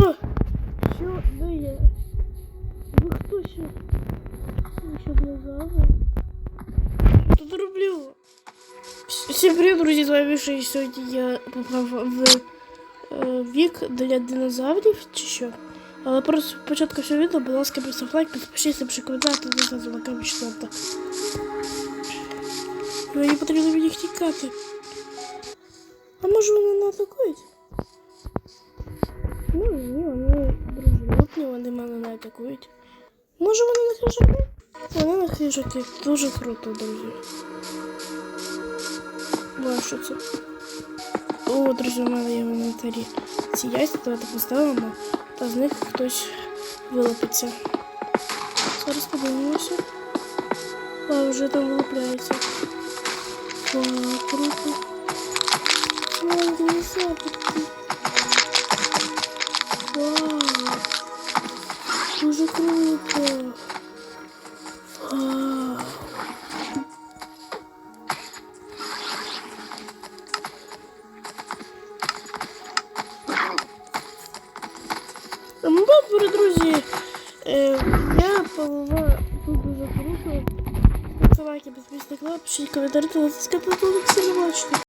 О! Що? Я? Ви хто ще? Ви що глазами? Тут роблю. Всім привіт, друзі, з вами Міша, і сьогодні я попав в е, вік для динозаврів чи що. Але просто спочатку всього відео, будь ласка, постав лайк, підпишіться, пиши коментар, та знизу на камінь так. Мені потрібно від тікати. А може вони не атакують? Ну ні, вони дружелюбні, вони мене не атакують. Може вони на хижаки? Вони на хижаки. Дуже круто, друзі. Бо це? О, друзі, у мене є в інвентарі. Ці яйця давайте поставимо, та з них хтось вилупиться. Зараз подивимося. А, вже там вилупляється. Вау, круто. Дуже круто! Вау! Ну, добре, друзі. Е, я полила тут дуже круто. Ставайте підписник лайк, пишіть коментарі та натискайте на сильно бачите.